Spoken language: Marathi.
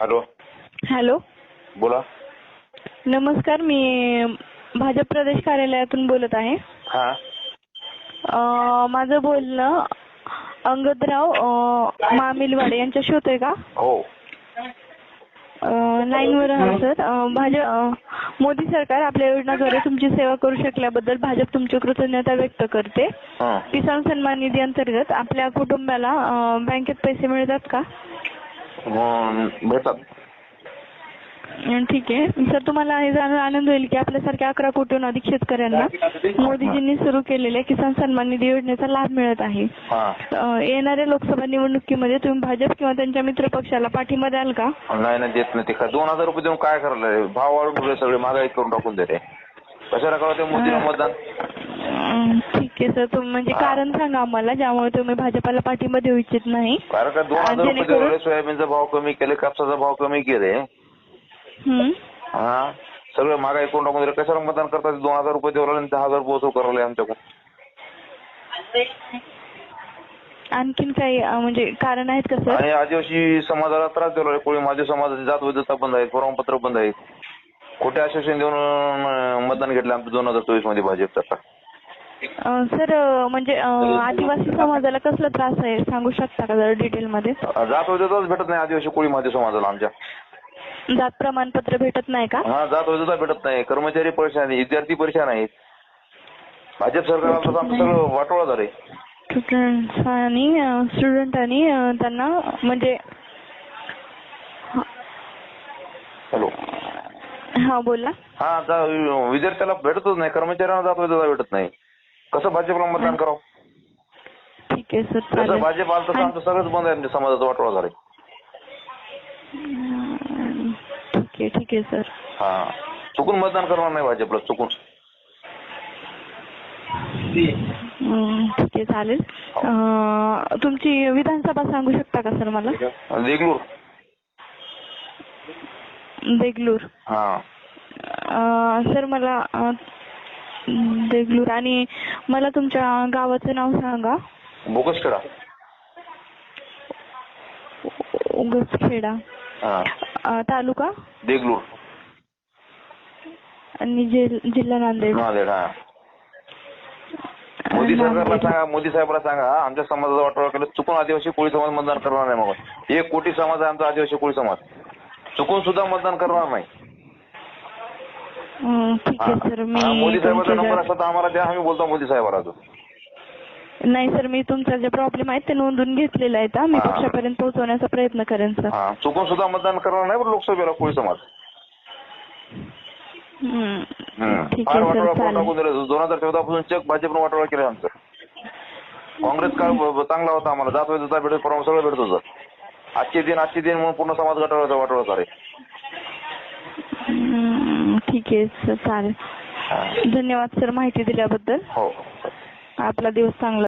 हॅलो. हॅलो. बोला. नमस्कार मी भाजप प्रदेश कार्यालयातून बोलत आहे. हा. अं, माझं बोलणं अंगदराव अं, मामिलवाडे यांच्याशी होतंय का? हो. अं, लाईनवर आहे सर. अं, भाजप अं, मोदी सरकार आपल्या योजनाद्वारे तुमची सेवा करू शकल्याबद्दल भाजप तुमची कृतज्ञता व्यक्त करते. हं. किसान सन्मान निधी अंतर्गत आपल्या कुटुंबाला अं, बँकेत पैसे मिळतात का? भेटतात. ठीक आहे. सर तुम्हाला हे जाणून आनंद होईल की आपल्यासारख्या अकरा कोटीहून अधिक शेतकऱ्यांना मोदीजींनी सुरू केलेल्या किसान सन्मान निधी योजनेचा लाभ मिळत आहे. हा. अं, येणाऱ्या लोकसभा निवडणुकीमध्ये तुम्ही भाजप किंवा त्यांच्या मित्र पक्षाला पाठिंबा द्याल का? नाही नाही देत नाही. ते काय दोन हजार रुपये देऊन काय करायला भाव वाढून ठेवले सगळे महागाई करून टाकून देते कशाला करावं ते मोदीला मतदान? ठीक आहे सर. तुम्ही म्हणजे कारण सांगा आम्हाला ज्यामुळे तुम्ही भाजपाला पाठिंबा देऊ इच्छित नाही. कारण का दोन हजार रुपये जेणेकरून- सोयाबीनचा भाव कमी केले कापसाचा भाव कमी केले. हं. हा? सगळं महागाई करून टाकून दिले कशाला मतदान करतात? दोन हजार रुपये देऊ राहिले दहा हजार रुपये वसूल करायला आमच्याकडून. आणखीन काही अं, म्हणजे कारण आहेत का सर? आणि आदिवासी समाजाला त्रास देऊ राहिले कोळी माझ्या समाजाची जात वैधता बंद आहेत प्रमाणपत्र बंद आहेत. खोटे आश्वासन देऊन अं, मतदान घेतलं आमचं दोन हजार चोवीसमध्ये भाजपचा सर म्हणजे आदिवासी समाजाला कसला त्रास आहे? सांगू शकता का जरा डिटेलमध्ये? जात वैधताच भेटत नाही आदिवासी कोळी माझ्या समाजाला आमच्या. जात प्रमाणपत्र भेटत नाही का? हा जात वैधता भेटत नाही. कर्मचारी परेशान आहेत विद्यार्थी परेशान आहेत. भाजप सरकार तर आमचं सगळं वाटोळा झालंय. स्टुडंट आणि स्टुडंट आणि अं, त्यांना म्हणजे हॅलो. हा बोला. हा विद्यार्थ्याला भेटतच नाही कर्मचाऱ्यांना जात वैधता भेटत नाही. कसं भाजपला मतदान करावं? ठीक आहे सर जसं चालेल. भाजप आलं तसं आमचं सगळंच बंद आहे आमच्या समाजाचं वाटोळा झालंय. अं, ठीक आहे ठीक आहे सर. हा. चुकून मतदान करणार नाही भाजपला चुकून. अं, ठीक आहे चालेल. अं, तुमची विधानसभा सांगू शकता का सर मला? देगलूर. देगलूर. हा. अं, सर मला अं, देगलूर. आणि मला तुमच्या गावाचं नाव सांगा. बोगसखेडा. उगसखेडा हा. अं, तालुका? देगलूर. आणि जिल- जिल्हा नांदेड. नांदेड हा. मोदी सरकारला नांदेड. सांगा मोदी साहेबांना सांगा आमच्या समाजाचा वाटोळा केला चुकून आदिवासी कोळी समाज मतदान करणार नाही मग. एक कोटी समाज आहे आमचा आदिवासी कोळी समाज. चुकून सुद्धा मतदान करणार नाही. ठीक. आहे सर मी मोदी साहेबांचा तुमच्या नंबर असला तर आम्हाला द्या आम्ही बोलतो मोदी साहेबाला. नाही सर मी तुमचा जे प्रॉब्लेम आहे ते नोंदून घेतलेला आहे हा. मी. पक्षापर्यंत पोहोचवण्याचा प्रयत्न करेन सर हा चुकून सुद्धा मतदान करणार नाही लोकसभेला कोळी समाज हम्म. हम्म. ठीक फार आहे वाटोळा सर करून टाकून चालेल दिलं दोन हजार चौदा पासून चक भाजपनं वाटोळा केला आमचं काँग्रेस काळ ब- ब- चांगला होता आम्हाला जात वैधता भेटत परवा सगळं भेटत होतं आजचे दिन आजचे दिन म्हणून पूर्ण समाज गटाळाचा वाटोळा हम्म, ठीक आहे सर चालेल. धन्यवाद सर माहिती दिल्याबद्दल. हो. आपला दिवस चांगला